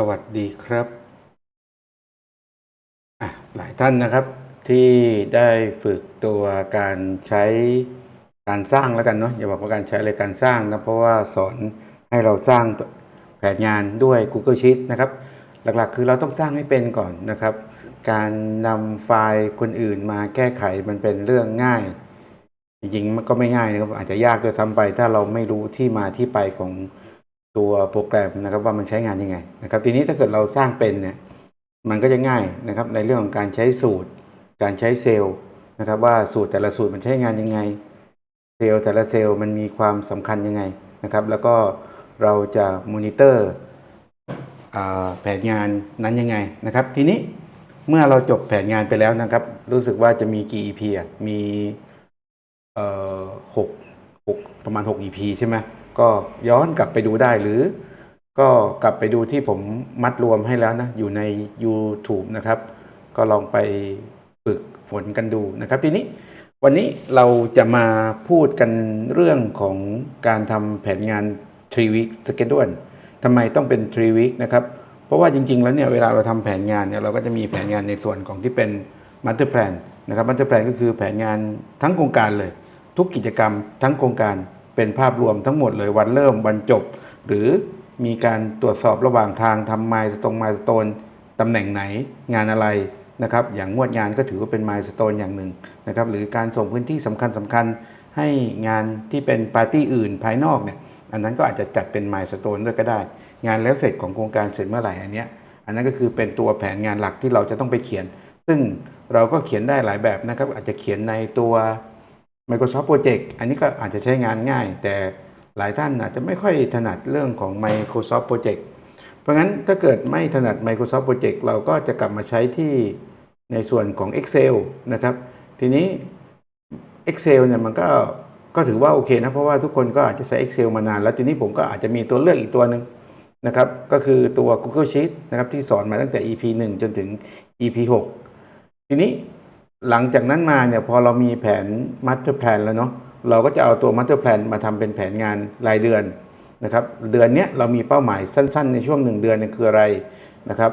สวัสดีครับ หลายท่านนะครับที่ได้ฝึกตัวการใช้การสร้างแล้วกันเนาะอย่าบอกว่าการใช้อะไรการสร้างนะเพราะว่าสอนให้เราสร้างแผนงานด้วย Google Sheet นะครับ หลักๆ คือเราต้องสร้างให้เป็นก่อนนะครับ การนำไฟล์คนอื่นมาแก้ไขมันเป็นเรื่องง่าย จริงๆมันก็ไม่ง่ายนะครับอาจจะยากด้วยซ้ำไปถ้าเราไม่รู้ที่มาที่ไปของ ตัวโปรแกรมนะครับว่ามันใช้งานยังไงนะครับทีนี้ถ้าเกิดเราสร้างเป็นเนี่ยมันก็จะง่ายนะครับในเรื่องของการใช้สูตร การใช้เซลล์นะครับว่าสูตรแต่ละสูตรมันใช้งานยังไง เซลล์แต่ละเซลล์มันมีความสำคัญยังไงนะครับ แล้วก็เราจะมอนิเตอร์แผนงานนั้นยังไงนะครับ ทีนี้เมื่อเราจบแผนงานไปแล้วนะครับ รู้สึกว่าจะมีกี่ EP อะมีเอ่อหกหกประมาณ 6 EP ใช่ไหม ก็ย้อนกลับไปดูได้หรือ ก็กลับไปดูที่ผมมัดรวมให้แล้วนะ อยู่ใน YouTube นะครับ ก็ลองไปฝึกฝนกันดูนะครับทีนี้วันนี้เราจะมาพูดกันเรื่องของการทำแผนงาน 3 week schedule ทำไมต้องเป็น 3 week นะครับ เพราะว่าจริง ๆ แล้วเนี่ยเวลาเราทำแผนงานเนี่ยเราก็จะมีแผนงานในส่วนของที่เป็น master plan นะครับ master plan ก็คือแผนงานทั้งโครงการเลย ทุกกิจกรรมทั้งโครงการ เป็นภาพรวมทั้งหมดเลยวันเริ่มวันจบ หรือมีการตรวจสอบระหว่างทางทำไมสตรงไมล์สโตนตำแหน่งไหนงานอะไรนะครับอย่างงวดงานก็ถือว่าเป็นไมล์สโตนอย่างหนึ่งนะครับหรือการส่งพื้นที่สำคัญสคัญให้งานที่เป็นปาร์ตี้อื่นภายนอกเนี่ยอันนั้นก็อาจจะจัดเป็นไมล์สโตนด้วยก็ได้ งานแล้วเสร็จของโครงการเสร็จเมื่อไหร่อันเนี้ยอันนั้นก็คือเป็นตัวแผนงานหลักที่เราจะต้องไปเขียน ซึ่งเราก็เขียนได้หลายแบบนะครับอาจจะเขียนในตัว Microsoft Project อันนี้ก็อาจจะใช้งานง่าย แต่หลายท่านอาจจะไม่ค่อยถนัดเรื่องของ Microsoft Project เพราะงั้นถ้าเกิดไม่ถนัด Microsoft Project เราก็จะกลับมาใช้ที่ในส่วนของ Excel นะครับ ทีนี้ Excel เนี่ยมันก็ก็ถือว่าโอเคนะเพราะว่าทุกคนก็อาจจะใช้ Excel มานาน แล้วทีนี้ผมก็อาจจะมีตัวเลือกอีกตัวหนึ่งนะครับก็คือตัว Google Sheet นะครับที่สอนมาตั้งแต่ EP 1 จนถึง EP 6 ทีนี้ หลังจากนั้นมาเนี่ยพอเรามีแผน Master Plan แล้วเนาะเราก็จะเอาตัว Master Plan มาทำเป็นแผนงานรายเดือนนะครับเดือนเนี้ยเรามีเป้าหมายสั้นๆ ในช่วง 1 เดือนเนี่ยคืออะไรนะครับ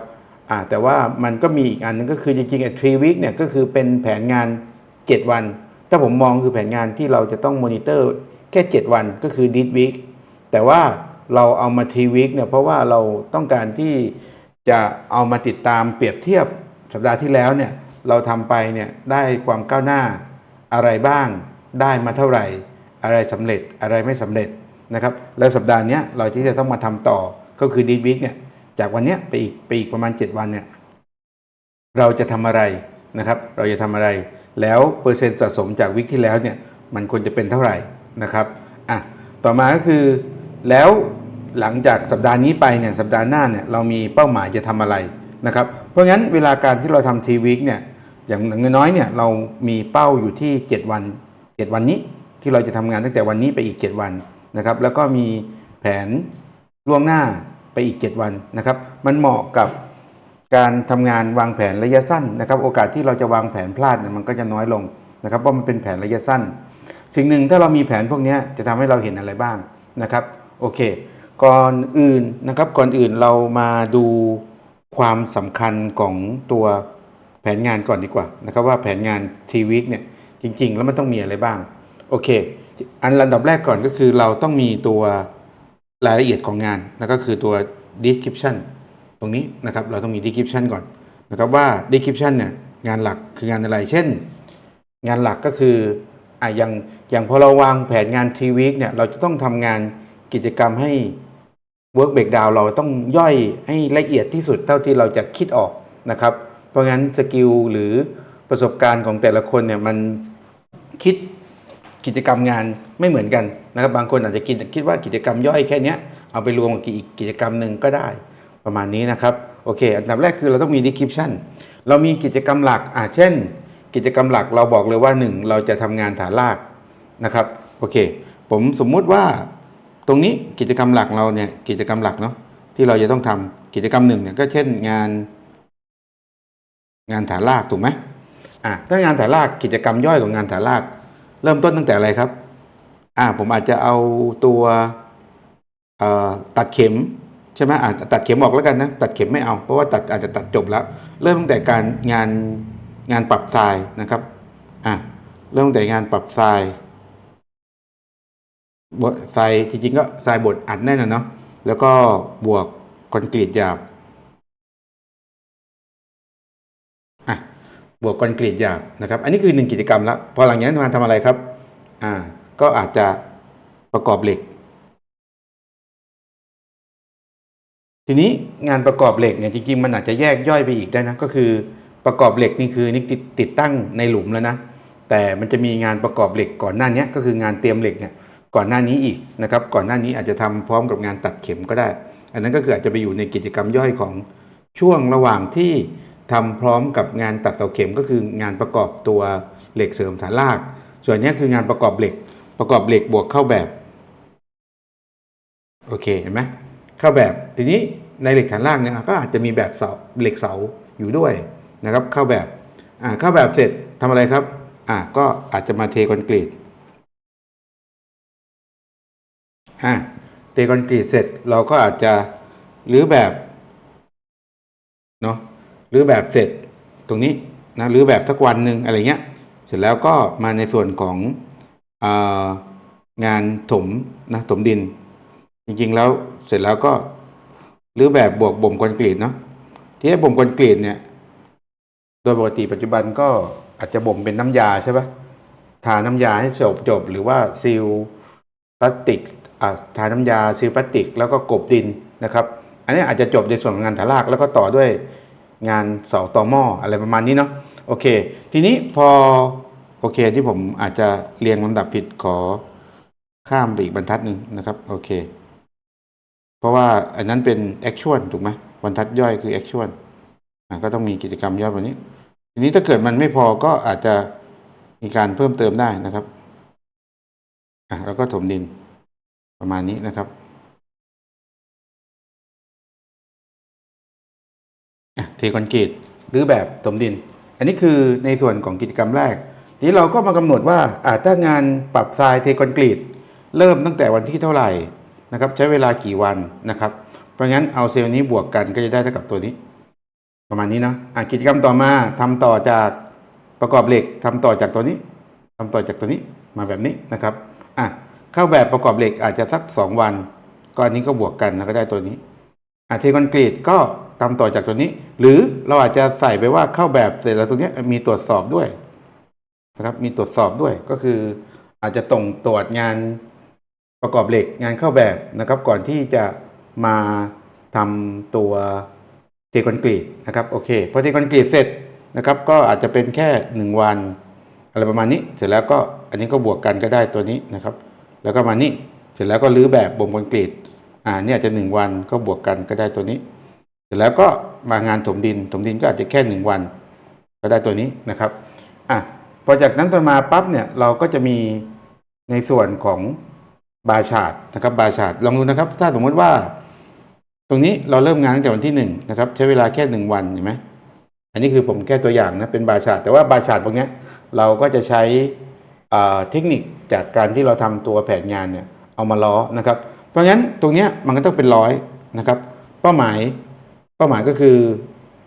อ่าแต่ว่ามันก็มีอีกอันนึงก็คือจริงๆไอ้3 week เนี่ยก็คือเป็นแผนงาน 7 วัน ถ้าผมมองคือแผนงานที่เราจะต้องมอนิเตอร์แค่ 7 วันก็คือ this week แต่ว่าเราเอามา3 week เนี่ยเพราะว่าเราต้องการที่จะเอามาติดตามเปรียบเทียบสัปดาห์ที่แล้วเนี่ย เราทำไปเนี่ยได้ความก้าวหน้าอะไรบ้างได้มาเท่าไหร่ อะไรสำเร็จอะไรไม่สำเร็จนะครับแล้วสัปดาห์นี้เราที่จะต้องมาทำต่อก็คือ this week เนี่ยจากวันนี้ไปอีกไปอีกประมาณ 7 วันเนี่ยเราจะทำอะไรนะครับ เราจะทำอะไร แล้วเปอร์เซ็นต์สะสมจากวิกที่แล้วเนี่ยมันควรจะเป็นเท่าไหร่นะครับอะต่อมาก็คือแล้วหลังจากสัปดาห์นี้ไปเนี่ยสัปดาห์หน้าเนี่ยเรามีเป้าหมายจะทำอะไรนะครับ เพราะงั้นเวลาการที่เราทำทีวิกเนี่ย อย่างน้อยเนี่ยเรามีเป้าอยู่ที่ 7 วัน 7 วันนี้ที่เราจะทำงานตั้งแต่วันนี้ไปอีก 7 วันนะครับแล้วก็มีแผนล่วงหน้าไปอีก 7 วันนะครับมันเหมาะกับการทำงานวางแผนระยะสั้นนะครับโอกาสที่เราจะวางแผนพลาดเนี่ยมันก็จะน้อยลงนะครับเพราะมันเป็นแผนระยะสั้น สิ่งหนึ่งถ้าเรามีแผนพวกนี้จะทำให้เราเห็นอะไรบ้างนะครับโอเค ก่อนอื่นนะครับก่อนอื่นเรามาดูความสำคัญของตัว แผนงานก่อนดีกว่านะครับว่าแผนงานทีวิกเนี่ยจริง ๆ แล้วมันต้องมีอะไรบ้าง โอเค อันลำดับแรกก่อนก็คือเราต้องมีตัวรายละเอียดของงานแล้วก็คือตัว description ตรงนี้นะครับเราต้องมี description ก่อนนะครับว่า description เนี่ยงานหลักคืองานอะไร เช่น งานหลักก็คืออะอย่างอย่างพอเราวางแผนงานทีวีคเนี่ยเราจะต้องทำงานกิจกรรมให้ work breakdown เราต้องย่อยให้ละเอียดที่สุดเท่าที่เราจะคิดออกนะครับ ราะงั้นสกิลหรือประสบการณ์ของแต่ละคนเนี่ยมันคิดกิจกรรมงานไม่เหมือนกันนะครับ บางคนอาจจะคิดคิดว่ากิจกรรมย่อยแค่นี้เอาไปรวมกับอีกกิจกรรมหนึ่งก็ได้ประมาณนี้นะครับโอเค อันดับแรกคือเราต้องมี description เรามีกิจกรรมหลักอ่าเช่น กิจกรรมหลักเราบอกเลยว่า 1 เราจะทำงานฐานรากนะครับโอเค ผมสมมุติว่าตรงนี้กิจกรรมหลักเราเนี่ยกิจกรรมหลักเนาะที่เราจะต้องทำกิจกรรมหนึ่งเนี่ยก็เช่นงาน งานฐานรากถูกไหมอะถ้างานฐานรากกิจกรรมย่อยของงานฐานราก เริ่มต้นตั้งแต่อะไรครับ อ่าผมอาจจะเอาตัวตัดเข็มใช่ไหมอะตัดเข็มออกแล้วกันนะตัดเข็มไม่เอาเพราะว่าตัดอาจจะตัดจบแล้ว เริ่มตั้งแต่การงานงานปรับทรายนะครับอะเริ่มตั้งแต่งานปรับทรายบททรายจริงๆก็ทรายบดอัดแน่นอนเนาะแล้วก็บวกคอนกรีตหยาบ บวกคอนกรีตหยาบนะครับ อันนี้คือหนึ่งกิจกรรมแล้วพอหลังจากนั้นมาทำอะไรครับ อ่า ก็อาจจะประกอบเหล็ก ทีนี้งานประกอบเหล็กเนี่ยจริงๆ มันอาจจะแยกย่อยไปอีกได้นะ ก็คือประกอบเหล็กนี่คือนี่ติดติดตั้งในหลุมแล้วนะ แต่มันจะมีงานประกอบเหล็กก่อนหน้านี้ก็คืองานเตรียมเหล็กเนี่ยก่อนหน้านี้อีกนะครับ ก่อนหน้านี้อาจจะทำพร้อมกับงานตัดเข็มก็ได้ อันนั้นก็คืออาจจะไปอยู่ในกิจกรรมย่อยของช่วงระหว่างที่ ทำพร้อมกับงานตัดเสาเข็มก็คืองานประกอบตัวเหล็กเสริมฐานราก ส่วนนี้คืองานประกอบเหล็ก ประกอบเหล็กบวกเข้าแบบโอเคเห็นไหมเข้าแบบทีนี้ในเหล็กฐานล่างเนี่ยก็อาจจะมีแบบเสาเหล็กเสาอยู่ด้วยนะครับ เข้าแบบอ่าเข้าแบบเสร็จทำอะไรครับอ่าก็อาจจะมาเทคอนกรีตอ่าเทคอนกรีตเสร็จเราก็อาจจะหรือแบบเนาะ รือแบบเสร็จตรงนี้นะหรือแบบสักวันหนึ่งอะไรเงี้ย เสร็จแล้วก็มาในส่วนขององานถมนะถมดิน จริงๆแล้วเสร็จแล้วก็หรือแบบบวกบ่มคอนกรีตเนาะที่ให้บ่มคอนกรีตเนี่ย โดยปกติปัจจุบันก็อาจจะบ่มเป็นน้ำยาใช่ปะทาน้ำยาให้จบจบหรือว่าซีลพลาสติกอ่าทาน้ำยาซีลพลาสติก แล้วก็กบดินนะครับ อันนี้อาจจะจบในส่วนของงานถารากแล้วก็ต่อด้วย งานเสาต่อหม้ออะไรประมาณนี้เนาะโอเค ทีนี้พอโอเคที่ผมอาจจะเรียงลำดับผิดขอข้ามไปอีกบรรทัดหนึ่งนะครับโอเค เพราะว่าอันนั้นเป็นแอคชวลถูกไหมบรรทัดย่อยคือแอคชวลอะก็ต้องมีกิจกรรมย่อยแบบนี้ ทีนี้ถ้าเกิดมันไม่พอก็อาจจะมีการเพิ่มเติมได้นะครับอะแล้วก็ถมดินประมาณนี้นะครับ เทคอนกรีตหรือแบบถมดิน อันนี้คือในส่วนของกิจกรรมแรก ทีนี้เราก็มากำหนดว่าอะถ้างานปรับทรายเทคอนกรีตเริ่มตั้งแต่วันที่เท่าไหร่นะครับใช้เวลากี่วันนะครับ เพราะงั้นเอาเซลล์นี้บวกกันก็จะได้เท่ากับตัวนี้ ประมาณนี้เนาะอะกิจกรรมต่อมาทำต่อจากประกอบเหล็กทำต่อจากตัวนี้ทำต่อจากตัวนี้มาแบบนี้นะครับอะเข้าแบบประกอบเหล็กอาจจะสัก 2 วัน ก็อันนี้ก็บวกกันแล้วก็ได้ตัวนี้อะเทคอนกรีตก็ ทำต่อจากตัวนี้ หรือเราอาจจะใส่ไปว่าเข้าแบบเสร็จแล้วตรงนี้มีตรวจสอบด้วยนะครับมีตรวจสอบด้วยก็คือ อาจจะตรงตรวจงานประกอบเหล็กงานเข้าแบบนะครับ ก่อนที่จะมาทำตัวเทคอนกรีตนะครับโอเคพอเทคอนกรีตเสร็จนะครับ ก็อาจจะเป็นแค่ 1 วัน อะไรประมาณนี้ เสร็จแล้วก็อันนี้ก็บวกกันก็ได้ตัวนี้นะครับ แล้วก็มานี่เสร็จแล้วก็รื้อแบบบ่มคอนกรีตอ่าเนี่ยอาจจะ 1 วันก็บวกกันก็ได้ตัวนี้ เสร็จแล้วก็มางานถมดิน ถมดินก็อาจจะแค่1วัน ก็ได้ตัวนี้นะครับอะพอจากนั้นต่อมาปั๊บเนี่ยเราก็จะมีในส่วนของบาชาดนะครับ บาชาดลองดูนะครับ ถ้าสมมติว่า ตรงนี้เราเริ่มงานตั้งแต่วันที่หนึ่งนะครับ ใช้เวลาแค่หนึ่งวันเห็นไหมอันนี้คือผมแค่ตัวอย่างนะเป็นบาชาดแต่ว่าบาชาดพวกนี้เราก็จะใช้เทคนิคจากการที่เราทำตัวแผนงานเนี่ยเอามาล้อนะครับ เพราะงั้นตรงนี้มันก็ต้องเป็นร้อยนะครับ เป้าหมาย เป้าหมายก็คือ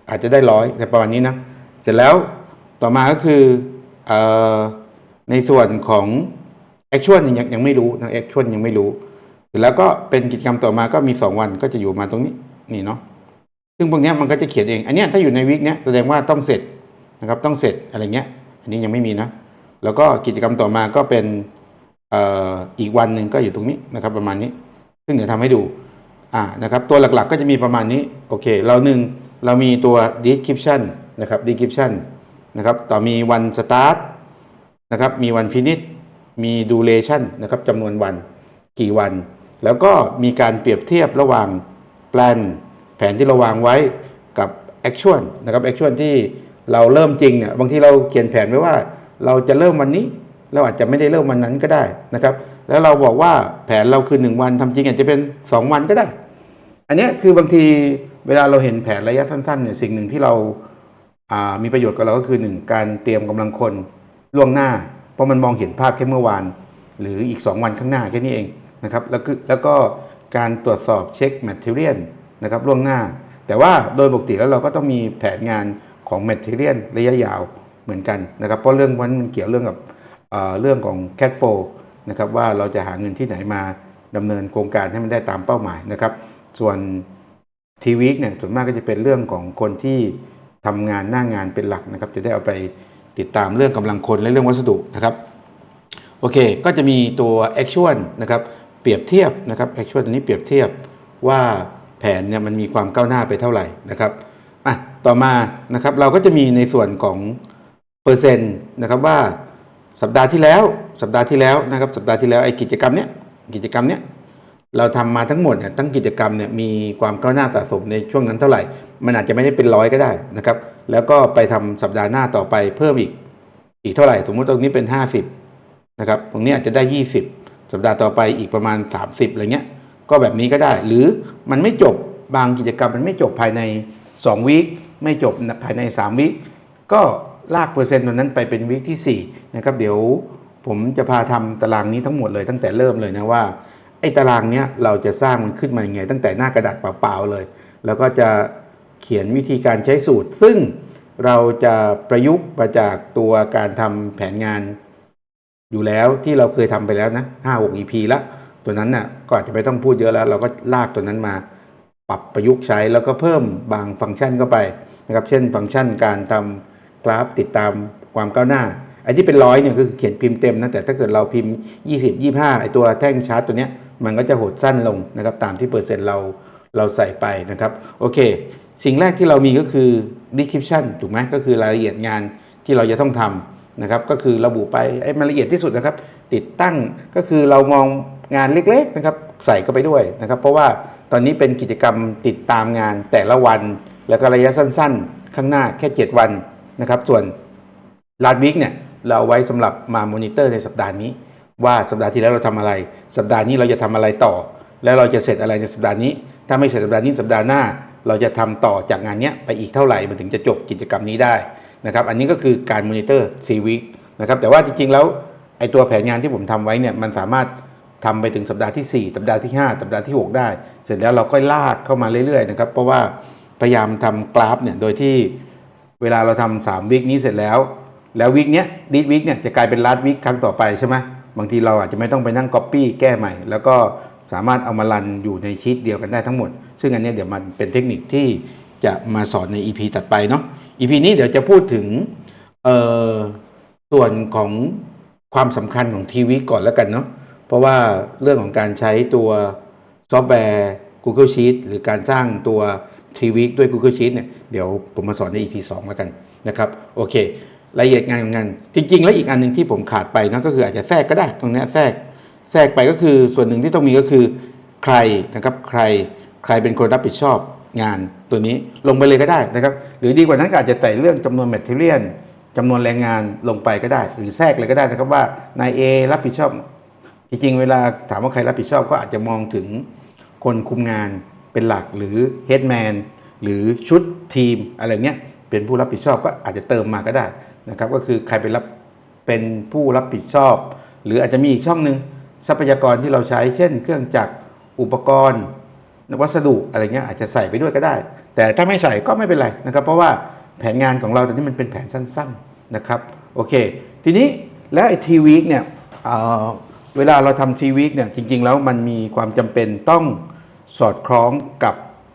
อาจจะได้ร้อยในประมาณนี้นะ เสร็จแล้วต่อมาก็คืออในส่วนของแอคชวลยังยังไม่รู้นะแอคชวลยังไม่รู้ เสร็จแล้วก็เป็นกิจกรรมต่อมาก็มี 2 วันก็จะอยู่มาตรงนี้นี่เนาะซึ่งพวกนี้มันก็จะเขียนเอง อันนี้ถ้าอยู่ในวิกเนี้ยแสดงว่าต้องเสร็จนะครับต้องเสร็จอะไรเงี้ย อันนี้ยังไม่มีนะ แล้วก็กิจกรรมต่อมาก็เป็นออีกวันหนึ่งก็อยู่ตรงนี้นะครับ ประมาณนี้ ซึ่งเดี๋ยวทำให้ดู อ่านะครับตัวหลักๆก็จะมีประมาณนี้โอเคเราหนึ่งเรามีตัว description นะครับ description นะครับต่อมีวัน start นะครับมีวัน finish มี duration นะครับจำนวนวันกี่วัน แล้วก็มีการเปรียบเทียบระหว่าง plan แผนที่เราวางไว้กับ actual นะครับ actual ที่เราเริ่มจริงเนี่ยบางทีเราเขียนแผนไว้ว่า เราจะเริ่มวันนี้ เราอาจจะไม่ได้เริ่มวันนั้นก็ได้นะครับ แล้วเราบอกว่าแผนเราคือ1วันทำจริงอาจจะเป็น2วันก็ได้ อันนี้คือบางทีเวลาเราเห็นแผนระยะสั้นๆเนี่ยสิ่งหนึ่งที่เราามีประโยชน์กับเราก็คือหนึ่งการเตรียมกำลังคนล่วงหน้า เพราะมันมองเห็นภาพแค่เมื่อวาน หรืออีก 2 วันข้างหน้าแค่นี้เองนะครับแล้วคือแล้วก็การตรวจสอบเช็คแมทเทอเรียลนะครับล่วงหน้า แต่ว่าโดยปกติแล้วเราก็ต้องมีแผนงานของ Material ระยะยาวเหมือนกันนะครับเพราะเรื่องมันเกี่ยวเรื่องกับเเรื่องของ cash flow นะครับว่าเราจะหาเงินที่ไหนมาดำเนินโครงการให้มันได้ตามเป้าหมายนะครับ ส่วนทีวีเนี่ยส่วนมากก็จะเป็นเรื่องของคนที่ทำงานหน้างานเป็นหลักนะครับ จะได้เอาไปติดตามเรื่องกำลังคนและเรื่องวัสดุนะครับโอเค ก็จะมีตัว actual นะครับ เปรียบเทียบนะครับ actual ตัวนี้เปรียบเทียบว่าแผนเนี่ยมันมีความก้าวหน้าไปเท่าไหร่นะครับอะต่อมานะครับเราก็จะมีในส่วนของเปอร์เซ็นต์นะครับว่า สัปดาห์ที่แล้ว สัปดาห์ที่แล้วนะครับสัปดาห์ที่แล้วไอ้กิจกรรมเนี้ยกิจกรรมเนี้ยเราทำมาทั้งหมดเนี่ยทั้งกิจกรรมเนี่ยมีความก้าวหน้าสะสมในช่วงนั้นเท่าไหร่ มันอาจจะไม่ได้เป็นร้อยก็ได้นะครับ แล้วก็ไปทำสัปดาห์หน้าต่อไปเพิ่มอีกอีกเท่าไหร่ สมมุติตรงนี้เป็น 50นะครับตรงนี้อาจจะได้ 20 สัปดาห์ต่อไปอีกประมาณ 30อะไรเงี้ยก็แบบนี้ก็ได้ หรือมันไม่จบบางกิจกรรมมันไม่จบภายใน2วีคไม่จบภายใน3วีคก็ ลากเปอร์เซ็นต์ตรงนั้นไปเป็นวีคที่4นะครับเดี๋ยวผมจะพาทำตารางนี้ทั้งหมดเลยตั้งแต่เริ่มเลยนะว่าไอ้ตารางเนี้ยเราจะสร้างมันขึ้นมาอยังไง ตั้งแต่หน้ากระดาษเปล่าๆเลย แล้วก็จะเขียนวิธีการใช้สูตร ซึ่งเราจะประยุกต์มาจากตัวการทำแผนงาน อยู่แล้วที่เราเคยทำไปแล้วนะห้าหก EP ละตัวนั้นน่ะก็อาจจะไม่ต้องพูดเยอะแล้ว เราก็ลากตัวนั้นมาปรับประยุกต์ใช้แล้วก็เพิ่มบางฟังก์ชันเข้าไปนะครับ เช่น ฟังก์ชันการทำ กราฟติดตามความก้าวหน้าไอ้ที่เป็นร้อยเนี่ยก็คือเขียนพิมพ์เต็มนะแต่ถ้าเกิดเราพิมพ์ 20 25ไอ้ตัวแท่งชาร์ตตัวเนี้ยมันก็จะหดสั้นลงนะครับตามที่เปอร์เซ็นต์เราเราใส่ไปนะครับโอเค สิ่งแรกที่เรามีก็คือ description ถูกไหมก็คือรายละเอียดงานที่เราจะต้องทำนะครับก็คือระบุไปไอ้มันละเอียดที่สุดนะครับ ติดตั้งก็คือเรามองงานเล็กๆนะครับใส่เข้าไปด้วยนะครับเพราะว่าตอนนี้เป็นกิจกรรมติดตามงานแต่ละวัน แล้วก็ระยะสั้น ๆ ข้างหน้าแค่ 7 วัน นะครับส่วนลาดวิกเนี่ยเราเอาไว้สำหรับมา มอนิเตอร์ในสัปดาห์นี้ ว่าสัปดาห์ที่แล้วเราทำอะไร สัปดาห์นี้เราจะทำอะไรต่อ แล้วเราจะเสร็จอะไรในสัปดาห์นี้ ถ้าไม่เสร็จสัปดาห์นี้สัปดาห์หน้า เราจะทำต่อจากงานเนี้ยไปอีกเท่าไหร่มันถึงจะจบกิจกรรมนี้ได้นะครับอันนี้ก็คือการมอนิเตอร์4วีคนะครับแต่ว่าจริงๆแล้วไอตัวแผนงานที่ผมทำไว้เนี่ยมันสามารถทำไปถึงสัปดาห์ที่ 4 สัปดาห์ที่ 5 สัปดาห์ที่ 6 ได้ เสร็จแล้วเราก็ลากเข้ามาเรื่อยๆนะครับเพราะว่าพยายามทำกราฟเนี่ยโดยที่ เวลาเราทำสามวิกนี้เสร็จแล้ว แล้ววิกเนี้ยดิดวิกเนี่ยจะกลายเป็นลัดวิกครั้งต่อไปใช่ไหมบางทีเราอาจจะไม่ต้องไปนั่งก๊อปปี้แก้ใหม่ แล้วก็สามารถเอามารันอยู่ในชีตเดียวกันได้ทั้งหมด ซึ่งอันนี้เดี๋ยวมันเป็นเทคนิคที่จะมาสอนใน EP ถัดไปเนาะ EP นี้เดี๋ยวจะพูดถึงเอ่อส่วนของความสำคัญของทีวีก่อนแล้วกันเนาะ เพราะว่าเรื่องของการใช้ตัวซอฟต์แวร์ Google Sheet หรือการสร้างตัว ทีวีคด้วย Google Sheet เนี่ยเดี๋ยวผมมาสอนใน EP 2 แล้วกันนะครับโอเครายละเอียดงานของงาน จริง ๆ แล้วอีกอันหนึ่งที่ผมขาดไปนะก็คืออาจจะแทรกก็ได้ตรงนี้แทรกแทรกไปก็คือส่วนหนึ่งที่ต้องมีก็คือใครนะครับใครใครเป็นคนรับผิดชอบงานตัวนี้ลงไปเลยก็ได้นะครับหรือดีกว่านั้นก็อาจจะใส่เรื่องจำนวนแมทเทอเรียนจำนวนแรงงานลงไปก็ได้ หรือแทรกเลยก็ได้นะครับว่านายเอรับผิดชอบ จริงๆ เวลาถามว่าใครรับผิดชอบก็อาจจะมองถึงคนคุมงาน เป็นหลักหรือเฮดแมนหรือชุดทีมอะไรเงี้ยเป็นผู้รับผิดชอบก็อาจจะเติมมาก็ได้นะครับก็คือใครเป็นรับเป็นผู้รับผิดชอบ หรืออาจจะมีอีกช่องหนึ่งทรัพยากรที่เราใช้เช่น เครื่องจักรอุปกรณ์วัสดุอะไรเงี้ยอาจจะใส่ไปด้วยก็ได้ แต่ถ้าไม่ใส่ก็ไม่เป็นไรนะครับ เพราะว่าแผนงานของเราตอนนี้มันเป็นแผนสั้นๆนะครับโอเค ทีนี้แล้วไอ้ทีวีคเนี่ยเเวลาเราทำทีวีคเนี่ยจริงๆ แล้วมันมีความจำเป็นต้อง สอดคล้องกับ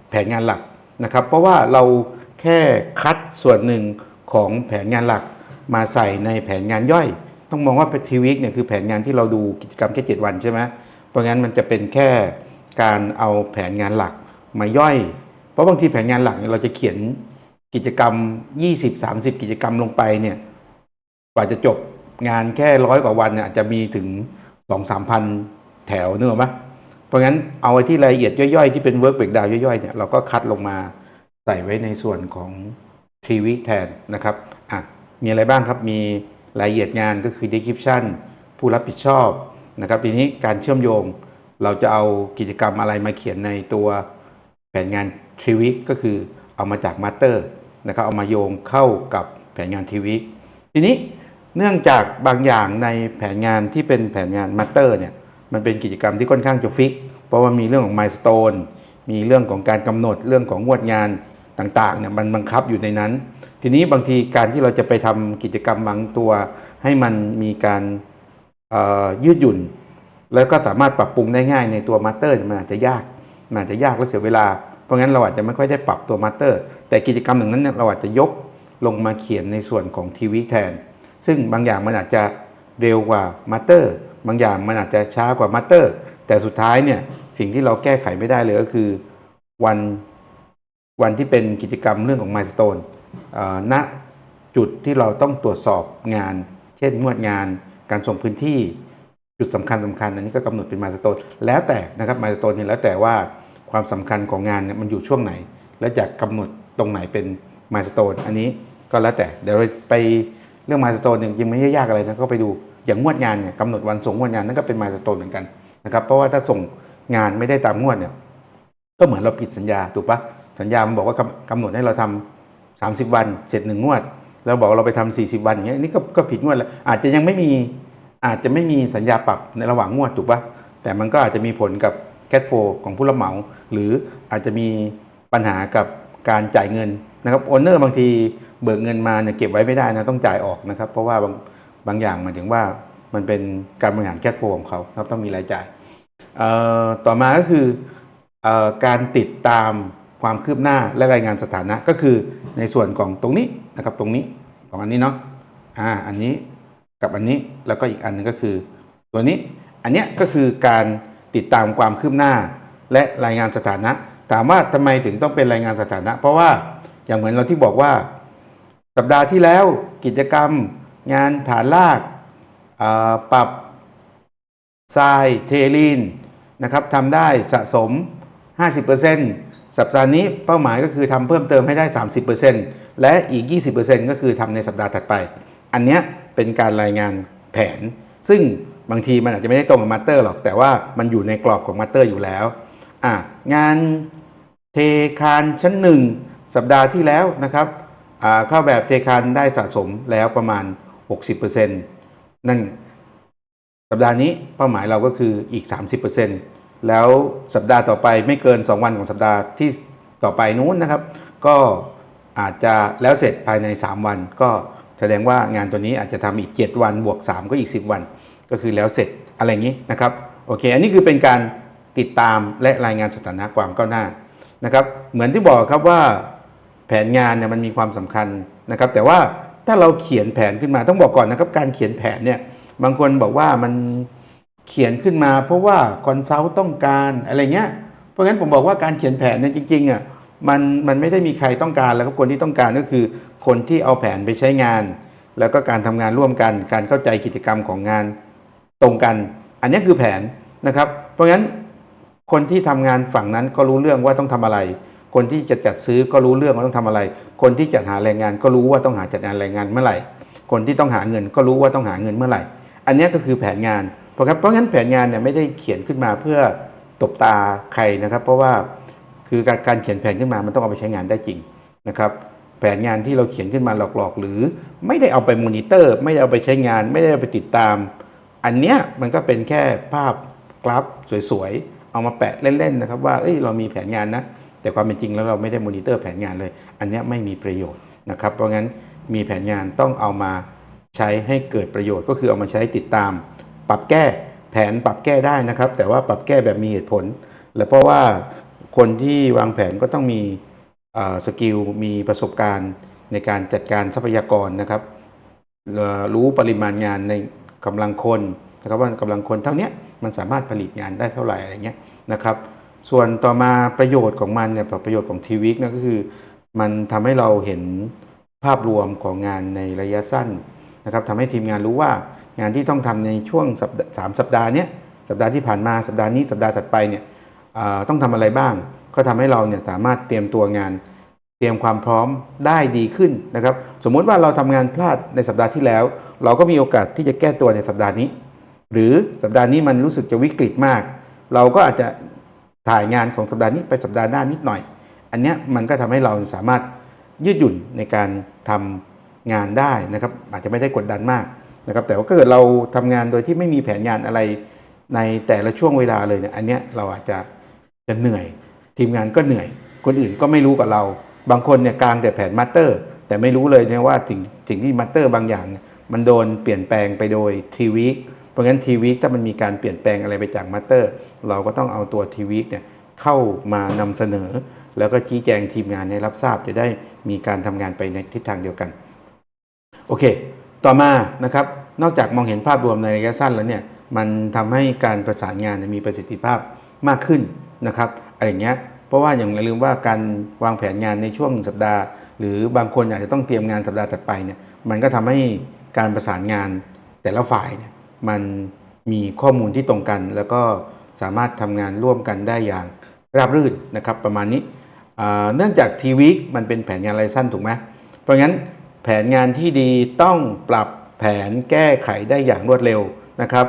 แผนงานหลักนะครับ เพราะว่าเราแค่คัดส่วนหนึ่งของแผนงานหลักมาใส่ในแผนงานย่อย ต้องมองว่าทีวีคเนี่ยคือแผนงานที่เราดูกิจกรรมแค่7วันใช่ไหมเพราะงั้นมันจะเป็นแค่การเอาแผนงานหลักมาย่อย เพราะบางทีแผนงานหลักเนี่ยเราจะเขียนกิจกรรม 20-30 กิจกรรมลงไปเนี่ยกว่าจะจบงานแค่ร้อยกว่าวันเนี่ยอาจจะมีถึง2-3พันแถวเนอะไหม ราะงั้นเอาไอ้ที่รายละเอียดย่อยๆ ที่เป็น work breakdown ย่อยๆเนี่ยเราก็คัดลงมาใส่ไว้ในส่วนของ t r e e week แทนนะครับอะมีอะไรบ้างครับมีรายละเอียดงานก็คือ description ผู้รับผิดชอบนะครับทีนี้การเชื่อมโยง เราจะเอากิจกรรมอะไรมาเขียนในตัวแผนงานทรีวิกก็คือเอามาจากมาสเตอร์นะครับเอามาโยงเข้ากับแผนงานทรีวิทีนี้เนื่องจากบางอย่างในแผนงานที่เป็นแผนงานมาสเตอร์เนี่ย มันเป็นกิจกรรมที่ค่อนข้างจะฟิก เพราะว่ามีเรื่องของมายสเตนมีเรื่องของการกำหนดเรื่องของงวดงานต่างๆเนี่ยมันบังคับอยู่ในนั้น ทีนี้บางทีการที่เราจะไปทำกิจกรรมบางตัว ให้มันมีการยืดหยุ่น แล้วก็สามารถปรับปรุงได้ง่ายในตัวมาสเตอร์มันอาจจะยากมันอาจจะยากและเสียเวลา เพราะงั้นเราอาจจะไม่ค่อยได้ปรับตัวมาสเตอร์ แต่กิจกรรมหนึ่งนั้นเนี่ยเราอาจจะยกลงมาเขียนในส่วนของทีวีแทน ซึ่งบางอย่างมันอาจจะเร็วกว่ามาสเตอร์ บางอย่างมันอาจจะช้ากว่ามาสเตอร์ แต่สุดท้ายเนี่ยสิ่งที่เราแก้ไขไม่ได้เลยก็คือวันวันที่เป็นกิจกรรมเรื่องของมายสเตนณจุดที่เราต้องตรวจสอบงาน เช่นงวดงานการส่งพื้นที่จุดสำคัญสำคัญอันนี้ก็กำหนดเป็นมายสเตนแล้วแต่นะครับมายสเตนนี่แล้วแต่ว่าความสำคัญของงานเนี่ยมันอยู่ช่วงไหน และจะกำหนดตรงไหนเป็นมายสเตนอันนี้ก็แล้วแต่เดี๋ยวเราไปเรื่องมายสเตนจริงๆไม่ยากอะไรนะก็ไปดู อย่างงวดงานเนี่ยกำหนดวันส่งงวดงานนั่นก็เป็นมายสเตนเหมือนกันนะครับเพราะว่าถ้าส่งงานไม่ได้ตามงวดเนี่ยก็เหมือนเราผิดสัญญาถูกปะสัญญามันบอกว่ากำกำหนดให้เราทำ30 วันเสร็จหนึ่งงวดแล้วบอกเราไปทำ40 วันอย่างเงี้ยนี่ก็ก็ผิดงวดแล้วอาจจะยังไม่มีอาจจะไม่มีสัญญาปรับในระหว่างงวดถูกปะแต่มันก็อาจจะมีผลกับแค t โฟของผู้รับเหมา หรืออาจจะมีปัญหากับการจ่ายเงินนะครับโอนเนอร์บางทีเบิกเงินมาเนี่ยเก็บไว้ไม่ได้นะต้องจ่ายออกนะครับ เพราะว่าบาง บางอย่างหมายถึงว่ามันเป็นการบริหารแค t โฟของเขานะครับต้องมีรายจ่ายต่อมาก็คืออการติดตามความคืบหน้าและรายงานสถานะก็คือในส่วนของตรงนี้นะครับตรงนี้ของอันนี้เนาะอ่าอันนี้กับอันนี้แล้วก็อีกอันหนึงก็คือ ตัวนี้อันเนี้ยก็คือการติดตามความคืบหน้าและรายงานสถานะ ถามว่าทำไมถึงต้องเป็นรายงานสถานะ เพราะว่าอย่างเหมือนเราที่บอกว่า สัปดาห์ที่แล้วกิจกรรม งานฐานลากปรับทรายเทลีนนะครับทำได้สะสม 50%สัปดาห์นี้เป้าหมายก็คือทำเพิ่มเติมให้ได้ 30%และอีก 20%ก็คือทำในสัปดาห์ถัดไป อันเนี้ยเป็นการรายงานแผน ซึ่งบางทีมันอาจจะไม่ได้ตรงกับมาสเตอร์หรอก แต่ว่ามันอยู่ในกรอบของมาสเตอร์อยู่แล้วอะงานเทคานชั้นหนึ่งสัปดาห์ที่แล้วนะครับเข้าแบบเทคานได้สะสมแล้วประมาณ 60%นั่นสัปดาห์นี้เป้าหมายเราก็คืออีก 30%แล้วสัปดาห์ต่อไปไม่เกิน 2 วันของสัปดาห์ที่ต่อไปนู้นนะครับ ก็อาจจะแล้วเสร็จภายใน 3 วัน ก็แสดงว่างานตัวนี้อาจจะทำอีก 7 วันบวก 3 ก็อีก 10 วัน ก็คือแล้วเสร็จอะไรอย่างนี้นะครับโอเค อันนี้คือเป็นการติดตามและรายงานสถานะความก้าวหน้านะครับ เหมือนที่บอกครับว่าแผนงานเนี่ยมันมีความสำคัญนะครับ แต่ว่า ถ้าเราเขียนแผนขึ้นมาต้องบอกก่อนนะครับ การเขียนแผนเนี่ยบางคนบอกว่ามันเขียนขึ้นมา เพราะว่าคอนซัลท์ต้องการอะไรเงี้ยเพราะงั้นผมบอกว่าการเขียนแผนเนี่ยจริงๆอะมันมันไม่ได้มีใครต้องการแล้วก็คนที่ต้องการก็คือคนที่เอาแผนไปใช้งาน แล้วก็การทำงานร่วมกัน การเข้าใจกิจกรรมของงานตรงกัน อันนี้คือแผนนะครับ เพราะงั้นคนที่ทำงานฝั่งนั้นก็รู้เรื่องว่าต้องทำอะไร คนที่จะจัดซื้อก็รู้เรื่องว่าต้องทำอะไร คนที่จัดหาแรงงานก็รู้ว่าต้องหาจัดงานแรงงานเมื่อไหร่ คนที่ต้องหาเงินก็รู้ว่าต้องหาเงินเมื่อไหร่ อันนี้ก็คือแผนงาน เพราะครับเพราะงั้นแผนงานเนี่ยไม่ได้เขียนขึ้นมาเพื่อตบตาใครนะครับ เพราะว่าคือการการเขียนแผนขึ้นมามันต้องเอาไปใช้งานได้จริงนะครับแผนงานที่เราเขียนขึ้นมาหลอกๆ หรือไม่ได้เอาไปมอนิเตอร์ ไม่ได้เอาไปใช้งาน ไม่ได้เอาไปติดตาม อันเนี้ยมันก็เป็นแค่ภาพกราฟสวยๆ เอามาแปะเล่นๆนะครับว่าเอ้ยเรามีแผนงานนะ แต่ความเป็นจริงแล้วเราไม่ได้มอนิเตอร์แผนงานเลย อันนี้ไม่มีประโยชน์นะครับ เพราะงั้นมีแผนงานต้องเอามาใช้ให้เกิดประโยชน์ก็คือเอามาใช้ติดตาม ปรับแก้แผนปรับแก้ได้นะครับ แต่ว่าปรับแก้แบบมีเหตุผล และเพราะว่าคนที่วางแผนก็ต้องมีสกิลมีประสบการณ์ในการจัดการทรัพยากรนะครับ รู้ปริมาณงานในกำลังคนนะครับว่ากำลังคนเท่านี้มันสามารถผลิตงานได้เท่าไหร่อะไรเงี้ยนะครับ ส่วนต่อมาประโยชน์ของมันเนี่ยประโยชน์ของทีวิกนะก็คือ มันทำให้เราเห็นภาพรวมของงานในระยะสั้นนะครับทำให้ทีมงานรู้ว่างานที่ต้องทำในช่วงสามสัปดาห์เนี้ยสัปดาห์ที่ผ่านมาสัปดาห์นี้สัปดาห์ถัดไปเนี่ยต้องทำอะไรบ้าง ก็ทำให้เราเนี่ยสามารถเตรียมตัวงาน เตรียมความพร้อมได้ดีขึ้นนะครับ สมมุติว่าเราทำงานพลาดในสัปดาห์ที่แล้ว เราก็มีโอกาสที่จะแก้ตัวในสัปดาห์นี้ หรือสัปดาห์นี้มันรู้สึกจะวิกฤตมาก เราก็อาจจะ ถ่ายงานของสัปดาห์นี้ไปสัปดาห์หน้านิดหน่อย อันนี้มันก็ทำให้เราสามารถยืดหยุ่นในการทำงานได้นะครับ อาจจะไม่ได้กดดันมากนะครับ แต่ว่าถ้าเกิดเราทำงานโดยที่ไม่มีแผนงานอะไรในแต่ละช่วงเวลาเลยเนี่ย อันนี้เราอาจจะจะเหนื่อย ทีมงานก็เหนื่อย คนอื่นก็ไม่รู้กับเรา บางคนเนี่ยกลางแต่แผนมาสเตอร์ แต่ไม่รู้เลยนี่ยว่าสิ่งสิ่งที่มาสเตอร์บางอย่าง มันโดนเปลี่ยนแปลงไปโดยทีวีค เพราะงั้นทีวีคถ้ามันมีการเปลี่ยนแปลงอะไรไปจากมาสเตอร์ เราก็ต้องเอาตัวทีวีคเนี่ยเข้ามานำเสนอ แล้วก็ชี้แจงทีมงานให้รับทราบจะได้มีการทำงานไปในทิศทางเดียวกัน โอเค ต่อมานะครับนอกจากมองเห็นภาพรวมในระยะสั้นแล้วเนี่ยมันทำให้การประสานงานมีประสิทธิภาพมากขึ้นนะครับอะไรอย่างเงี้ยเพราะว่าอย่างอย่าลืมว่าการวางแผนงานในช่วงสัปดาห์ หรือบางคนอาจจะต้องเตรียมงานสัปดาห์ถัดไปเนี่ยมันก็ทำให้การประสานงานแต่ละฝ่ายเนี่ย มันมีข้อมูลที่ตรงกัน แล้วก็สามารถทำงานร่วมกันได้อย่างราบรื่นนะครับประมาณนี้เนื่องจากทีวีคมันเป็นแผนงานระยะสั้นถูกไหมเพราะงั้นแผนงานที่ดีต้องปรับแผนแก้ไขได้อย่างรวดเร็วนะครับ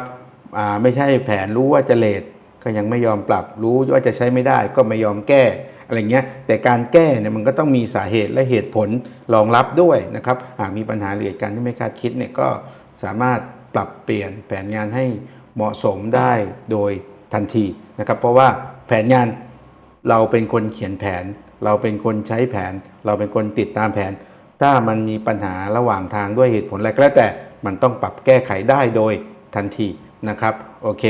ไม่ใช่แผนรู้ว่าจะเลทก็ยังไม่ยอมปรับรู้ว่าจะใช้ไม่ได้ก็ไม่ยอมแก้อะไรเงี้ยแต่การแก้เนี่ยมันก็ต้องมีสาเหตุและเหตุผลรองรับด้วยนะครับหากมีปัญหาหรือเหตุการณ์ที่ไม่คาดคิดเนี่ยก็สามารถ ปรับเปลี่ยนแผนงานให้เหมาะสมได้โดยทันทีนะครับ เพราะว่าแผนงานเราเป็นคนเขียนแผน เราเป็นคนใช้แผน เราเป็นคนติดตามแผน ถ้ามันมีปัญหาระหว่างทางด้วยเหตุผลอะไรก็แล้วแต่มันต้องปรับแก้ไขได้โดยทันทีนะครับโอเค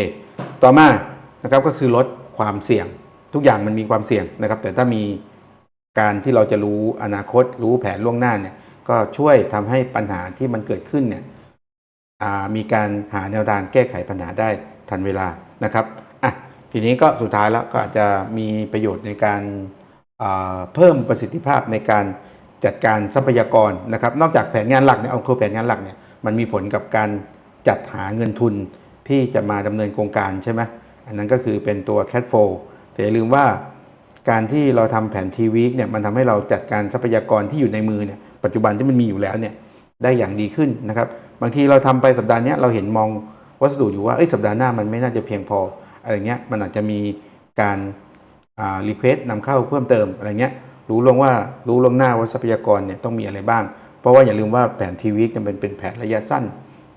ต่อมานะครับก็คือลดความเสี่ยง ทุกอย่างมันมีความเสี่ยงนะครับ แต่ถ้ามีการที่เราจะรู้อนาคตรู้แผนล่วงหน้าเนี่ยก็ช่วยทำให้ปัญหาที่มันเกิดขึ้นเนี่ยอ่า มีการหาแนวทางแก้ไขปัญหาได้ทันเวลานะครับอะทีนี้ก็สุดท้ายแล้วก็อาจจะมีประโยชน์ในการเพิ่มประสิทธิภาพในการจัดการทรัพยากรนะครับ นอกจากแผนงานหลักเนี่ยเอาคือแผนงานหลักเนี่ยมันมีผลกับการจัดหาเงินทุนที่จะมาดำเนินโครงการใช่ไหมอันนั้นก็คือเป็นตัว cash flow แต่อย่าลืมว่าการที่เราทำแผนทีวีเนี่ยมันทำให้เราจัดการทรัพยากรที่อยู่ในมือเนี่ยปัจจุบันที่มันมีอยู่แล้วเนี่ยได้อย่างดีขึ้นนะครับ บางทีเราทำไปสัปดาห์นี้เราเห็นมองวัสดุอยู่ว่าเอ้ยสัปดาห์หน้ามันไม่น่าจะเพียงพออะไรเงี้ยมันอาจจะมีการรีเควสต์นำเข้าเพิ่มเติมอะไรเงี้ยรู้ลวงว่ารู้ลวงหน้าว่าทรัพยากรเนี่ยต้องมีอะไรบ้าง เพราะว่าอย่าลืมว่าแผนทีวีเนี่ยมันเป็นแผนระยะสั้น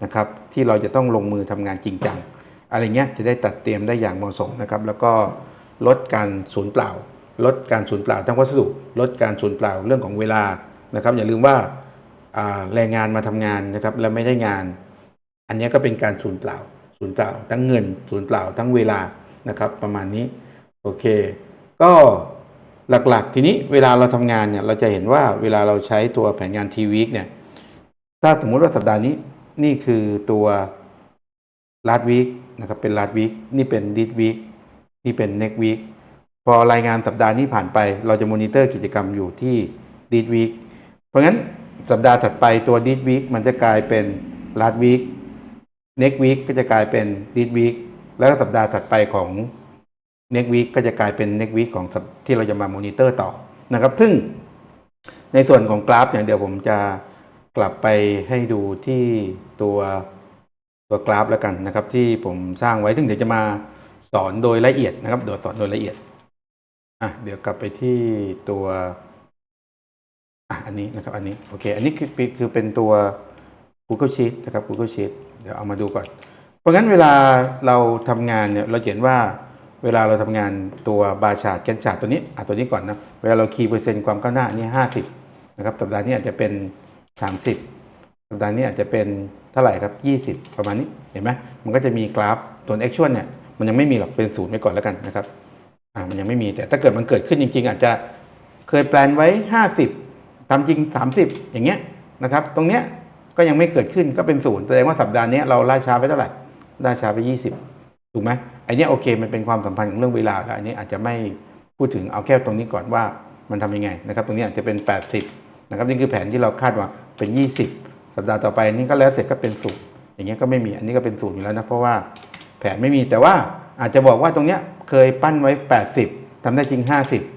นะครับที่เราจะต้องลงมือทำงานจริงจังอะไรเงี้ยจะได้ตัดเตรียมได้อย่างเหมาะสมนะครับแล้วก็ลดการสูญเปล่า ลดการสูญเปล่าทั้งวัสดุ ลดการสูญเปล่าเรื่องของเวลานะครับอย่าลืมว่า แรงงานมาทำงานนะครับแล้วไม่ได้งาน อันนี้ก็เป็นการสูญเปล่าสูญเปล่า ทั้งเงินสูญเปล่า ทั้งเวลานะครับ ประมาณนี้โอเค ก็หลักๆ ทีนี้เวลาเราทำงานเนี่ยเราจะเห็นว่าเวลาเราใช้ตัวแผนงานทีวีคเนี่ยถ้าสมมุติว่าสัปดาห์นี้นี่คือตัวลาดวีคนะครับเป็นลาดวีคนี่เป็นดิดวีคนี่เป็นเน็กวีคพอรายงานสัปดาห์นี้ผ่านไป เราจะมอนิเตอร์กิจกรรมอยู่ที่ดิดวีคเพราะงั้น สัปดาห์ถัดไปตัว this week มันจะกลายเป็น last week next week ก็จะกลายเป็น this week แล้วก็สัปดาห์ถัดไปของ next week ก็จะกลายเป็น next week ของที่เราจะมามอนิเตอร์ต่อนะครับ ซึ่งในส่วนของกราฟเนี่ยเดี๋ยวผมจะกลับไปให้ดูที่ตัวตัวกราฟแล้วกันนะครับ ที่ผมสร้างไว้ซึ่งเดี๋ยวจะมาสอนโดยละเอียดนะครับเดี๋ยวสอนโดยละเอียดอะเดี๋ยวกลับไปที่ตัว อะอันนี้นะครับอันนี้โอเค อันนี้คือคือเป็นตัว Google Sheet นะครับ Google Sheet เดี๋ยวเอามาดูก่อน เพราะงั้นเวลาเราทำงานเนี่ยเราเห็นว่าเวลาเราทำงานตัวบาชาร์ตแกนชาร์ตตัวนี้อะตัวนี้ก่อนนะเวลาเราคีย์เปอร์เซ็นต์ความก้าวหน้านี่ห้าสิบนะครับสัปดาห์นี้อาจจะเป็นสามสิบสัปดาห์นี้อาจจะเป็นเท่าไหร่ครับยี่สิบประมาณนี้เห็นไหมมันก็จะมีกราฟตัว actual เนี่ยมันยังไม่มีหรอกเป็นศูนย์ไปก่อนแล้วกันนะครับอ่ามันยังไม่มีแต่ถ้าเกิดมันเกิดขึ้นจริง ๆ อาจจะเคยแปลนไว้ห้าสิบ ทำจริง 30 อย่างเงี้ยนะครับ ตรงเนี้ยก็ยังไม่เกิดขึ้นก็เป็นศูนย์แสดงว่าสัปดาห์นี้เราล่าช้าไปเท่าไหร่ล่าช้าไป 20 ถูกไหมไอเนี้ยโอเคมันเป็นความสัมพันธ์ของเรื่องเวลาแล้วอันนี้อาจจะไม่พูดถึงเอาแค่ตรงนี้ก่อนว่ามันทำยังไงนะครับ ตรงนี้อาจจะเป็น 80 นะครับนี่คือแผนที่เราคาดว่าเป็น 20 สัปดาห์ต่อไปนี่ก็แล้วเสร็จก็เป็นศูนย์อย่างเงี้ยก็ไม่มีอันนี้ก็เป็นศูนย์อยู่แล้วนะเพราะว่าแผนไม่มีแต่ว่าอาจจะบอกว่าตรงเนี้ยเคยปั้นไว้ 80ทำได้จริง 50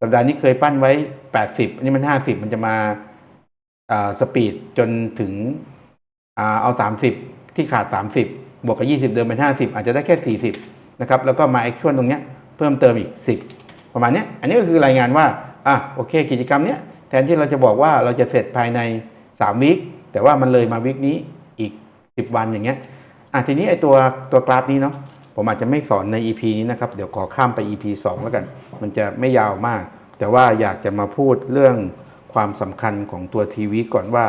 สัปดาห์นี้เคยปั้นไว้ 80 อันนี้มัน 50 มันจะมาสปีดจนถึงอ่าเอา 30 ที่ขาด 30 บวกกับ 20 เดิมเป็น 50 อาจจะได้แค่ 40 นะครับ แล้วก็มา a c t u a l ตรงเนี้ยเพิ่มเติมอีก 10 ประมาณนี้อันนี้ก็คือรายงานว่า อะ โอเค กิจกรรมเนี้ยแทนที่เราจะบอกว่าเราจะเสร็จภายใน 3 วิคแต่ว่ามันเลยมาวิคนี้อีก 10 วันอย่างเงี้ยอะทีนี้ไอ้ตัวตัวกราฟนี้เนาะ ผมอาจจะไม่สอนใน EP นี้นะครับ เดี๋ยวขอข้ามไป EP 2 แล้วกัน มันจะไม่ยาวมาก แต่ว่าอยากจะมาพูดเรื่องความสำคัญของตัวทีวีก่อนว่า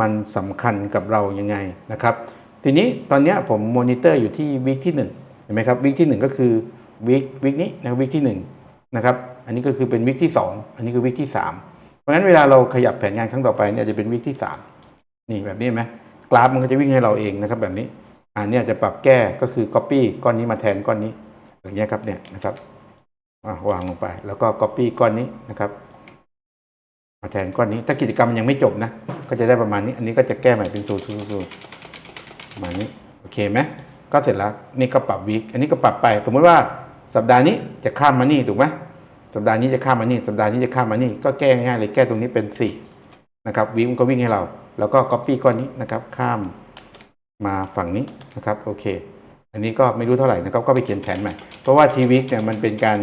มันสำคัญกับเรายังไงนะครับ ทีนี้ตอนนี้ผมมอนิเตอร์อยู่ที่วิกที่ 1 เห็นไหมครับวิกที่ 1 ก็คือวิกวิกนี้นะวิกที่1นะครับอันนี้ก็คือเป็นวิกที่ 2 อันนี้คือวิกที่ 3 เพราะฉะนั้นเวลาเราขยับแผนงานครั้งต่อไปเนี่ยจะเป็นวิกที่ 3 นี่แบบนี้ไหมกราฟมันก็จะวิ่งให้เราเองนะครับแบบนี้ อ่าเนี่ยจะปรับแก้ก็คือ Copy ก้อนนี้มาแทนก้อนนี้ อย่างเงี้ยครับเนี่ยนะครับวางลงไป แล้วก็ Copy ก้อนนี้นะครับ มาแทนก้อนนี้ ถ้ากิจกรรมยังไม่จบนะ ก็จะได้ประมาณนี้ อันนี้ก็จะแก้ใหม่เป็นศูนย์ศูนย์ศูนย์ประมาณนี้โอเคไหมก็เสร็จแล้วนี่ก็ปรับวีคอันนี้ก็ปรับไป สมมติว่าสัปดาห์นี้จะข้ามมานี่ถูกไหมสัปดาห์นี้จะข้ามมานี่ สัปดาห์นี้จะข้ามมานี่ ก็แก้ง่ายเลยแก้ตรงนี้เป็นสี่นะครับวีคมันก็วิ่งให้เรา แล้วก็ Copy ก้อนนี้นะครับ ข้าม มาฝั่งนี้นะครับโอเค อันนี้ก็ไม่รู้เท่าไหร่นะครับก็ไปเขียนแผนใหม่ เพราะว่าทีวีเนี่ยมันเป็นการ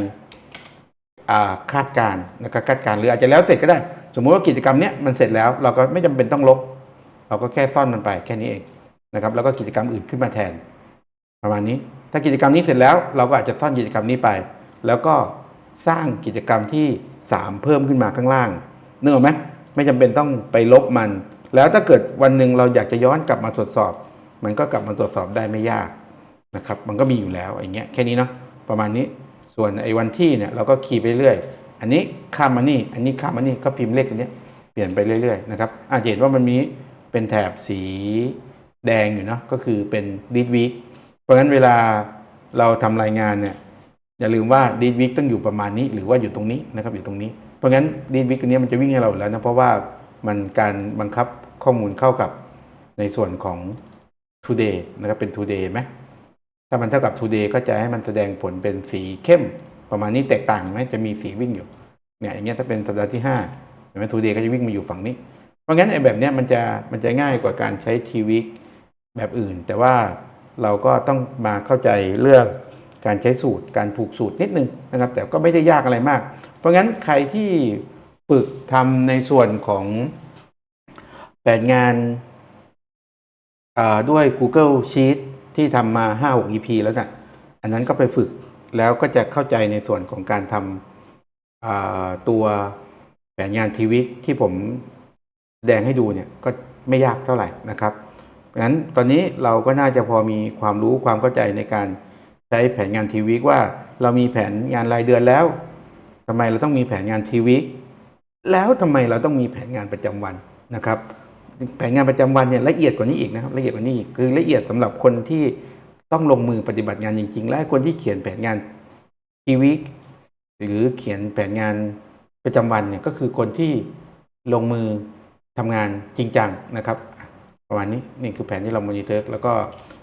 าคาดการณ์นะครับคาดการณ์หรืออาจจะแล้วเสร็จก็ได้ สมมุติว่ากิจกรรมเนี้ยมันเสร็จแล้ว เราก็ไม่จำเป็นต้องลบ เราก็แค่ซ่อนมันไปแค่นี้เองนะครับแล้วก็กิจกรรมอื่นขึ้นมาแทน ประมาณนี้ ถ้ากิจกรรมนี้เสร็จแล้ว เราก็อาจจะซ่อนกิจกรรมนี้ไป แล้วก็สร้างกิจกรรมที่ 3 เพิ่มขึ้นมาข้างล่างนึกออกไหมไม่จำเป็นต้องไปลบมัน แล้วถ้าเกิดวันหนึ่งเราอยากจะย้อนกลับมาตรวจสอบ มันก็กลับมาตรวจสอบได้ไม่ยากนะครับ มันก็มีอยู่แล้วอย่างเงี้ยแค่นี้เนาะประมาณนี้ส่วนไอ้วันที่เนี่ยเราก็คีย์ไปเรื่อยอันนี้ข้ามมานี่อันนี้ข้ามมานี่ก็พิมพ์เลขอันเนี้ยเปลี่ยนไปเรื่อยๆนะครับอาจจะเห็นว่ามันมีเป็นแถบสีแดงอยู่เนาะก็คือเป็นดีดวีคเพราะฉะนั้นเวลาเราทำรายงานเนี่ยอย่าลืมว่าดีดวิกต้องอยู่ประมาณนี้ หรือว่าอยู่ตรงนี้นะครับอยู่ตรงนี้ เพราะงั้นดีดวิกตัวนี้มันจะวิ่งให้เราแล้วนะเพราะว่ามันการบังคับข้อมูลเข้ากับในส่วนของ today นะครับเป็น today ไหมถ้ามันเท่ากับ today ก็จะให้มันแสดงผลเป็นสีเข้มประมาณนี้แตกต่างไหมจะมีสีวิ่งอยู่เนี่ยอย่างเงี้ยถ้าเป็นสัปดาห์ที่5เห็นไหม today ก็จะวิ่งมาอยู่ฝั่งนี้ เพราะงั้นไอ้แบบเนี้ยมันจะมันจะง่ายกว่าการใช้ทีวิกแบบอื่น แต่ว่าเราก็ต้องมาเข้าใจเรื่องการใช้สูตรการผูกสูตรนิดนึงนะครับ แต่ก็ไม่ได้ยากอะไรมาก เพราะงั้นใครที่ฝึกทำในส่วนของแผนงาน ด้วย Google Sheet ที่ทำมา 5-6 EP แล้วนะ่ะอันนั้นก็ไปฝึกแล้วก็จะเข้าใจในส่วนของการทำตัวแผนงานทีวิกที่ผมแสดงให้ดูเนี่ยก็ไม่ยากเท่าไหร่นะครับงั้นตอนนี้เราก็น่าจะพอมีความรู้ความเข้าใจในการใช้แผนงานทีวีคว่าเรามีแผนงานรายเดือนแล้วทำไมเราต้องมีแผนงานทีวีคแล้วทำไมเราต้องมีแผนงานประจำวันนะครับ แผนงานประจำวันเนี่ยละเอียดกว่านี้อีกนะครับละเอียดกว่านี้อีกคือละเอียดสำหรับคนที่ต้องลงมือปฏิบัติงานจริง ๆ และคนที่เขียนแผนงานทีวีคหรือเขียนแผนงานประจำวันเนี่ยก็คือคนที่ลงมือทำงานจริงจังนะครับ ประมาณนี้นี่คือแผนที่เรามอนิเตอร์แล้วก็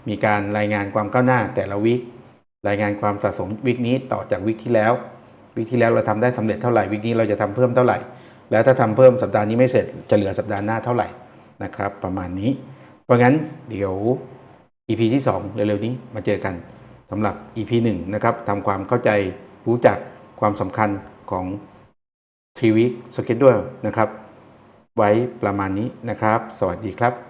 มีการรายงานความก้าวหน้าแต่ละวีครายงานความสะสมวิกนี้ต่อจากวิกที่แล้ว วิกที่แล้วเราทำได้สำเร็จเท่าไหร่วิกนี้เราจะทำเพิ่มเท่าไหร่ แล้วถ้าทำเพิ่มสัปดาห์นี้ไม่เสร็จจะเหลือสัปดาห์หน้าเท่าไหร่ นะครับ ประมาณนี้ เพราะงั้นเดี๋ยว EP ที่ 2 เร็วๆนี้มาเจอกันสำหรับ EP 1 นะครับทำความเข้าใจรู้จักความสำคัญของ 3 week schedule นะครับ ไว้ประมาณนี้นะครับ สวัสดีครับ